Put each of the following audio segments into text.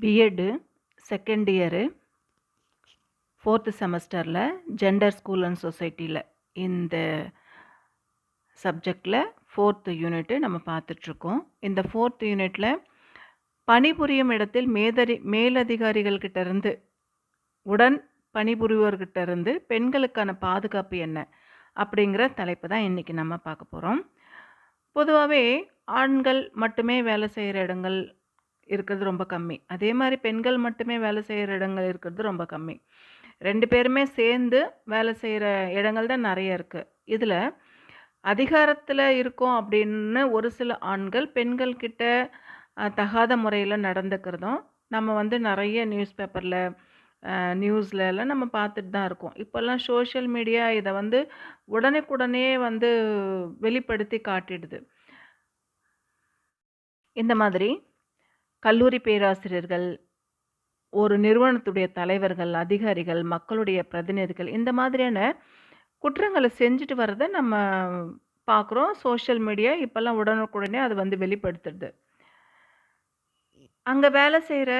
B Ed second year fourth செமஸ்டரில் gender school and சொசைட்டியில் இந்த சப்ஜெக்டில் ஃபோர்த்து யூனிட்டு நம்ம பார்த்துட்ருக்கோம். இந்த ஃபோர்த் யூனிட்டில் பணிபுரியும் இடத்தில் மேதரி மேலதிகாரிகள் இருந்து உடன் பணிபுரிவோர்கிட்ட இருந்து பெண்களுக்கான பாதுகாப்பு என்ன அப்படிங்கிற தலைப்பு தான் இன்றைக்கி நம்ம பார்க்க போகிறோம் பொதுவாகவே ஆண்கள் மட்டுமே வேலை செய்கிற இடங்கள் இருக்கிறது ரொம்ப கம்மி. அதே மாதிரி பெண்கள் மட்டுமே வேலை செய்கிற இடங்கள் இருக்கிறது ரொம்ப கம்மி. ரெண்டு பேருமே சேர்ந்து வேலை செய்கிற இடங்கள் தான் நிறைய இருக்குது இதில் அதிகாரத்தில் இருக்கோம் அப்படின்னு ஒரு சில ஆண்கள் பெண்கள்கிட்ட தகாத முறையில் நடந்துக்கிறதும் நம்ம வந்து நிறைய நியூஸ் பேப்பரில் நியூஸில் எல்லாம் நம்ம பார்த்துட்டு தான் இருக்கோம். இப்போல்லாம் சோஷியல் மீடியா இதை வந்து உடனுக்குடனே வந்து வெளிப்படுத்தி காட்டிடுது. இந்த மாதிரி கல்லூரி பேராசிரியர்கள் ஒரு நிறுவனத்துடைய தலைவர்கள் அதிகாரிகள் மக்களுடைய பிரதிநிதிகள் இந்த மாதிரியான குற்றங்களை செஞ்சுட்டு வரதை நம்ம பார்க்குறோம். சோஷியல் மீடியா இப்போல்லாம் உடனுக்குடனே அது வந்து வெளிப்படுத்துறது அங்கே வேலை செய்கிற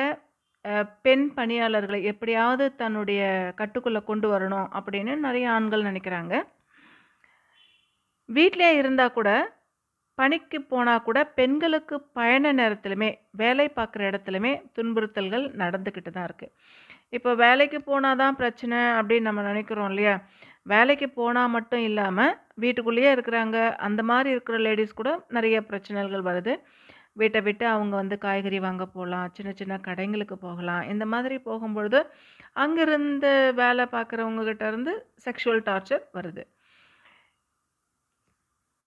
பெண் பணியாளர்களை எப்படியாவது தன்னுடைய கட்டுக்குள்ளே கொண்டு வரணும் அப்படின்னு நிறைய ஆண்கள் நினைக்கிறாங்க. வீட்டிலே இருந்தால் கூட பணிக்கு போனால் கூட பெண்களுக்கு பயண நேரத்திலுமே வேலை பார்க்குற இடத்துலையுமே துன்புறுத்தல்கள் நடந்துக்கிட்டு தான் இருக்குது இப்போ வேலைக்கு போனால் தான் பிரச்சனை அப்படின்னு நம்ம நினைக்கிறோம் இல்லையா? வேலைக்கு போனால் மட்டும் இல்லாமல் வீட்டுக்குள்ளேயே இருக்கிறாங்க அந்த மாதிரி இருக்கிற லேடிஸ் கூட நிறைய பிரச்சனைகள் வருது. வீட்டை விட்டு அவங்க வந்து காய்கறி வாங்க போகலாம் சின்ன சின்ன கடைங்களுக்கு போகலாம். இந்த மாதிரி போகும்பொழுது அங்கேருந்து வேலை பார்க்குறவங்ககிட்ட இருந்து செக்ஷுவல் டார்ச்சர் வருது.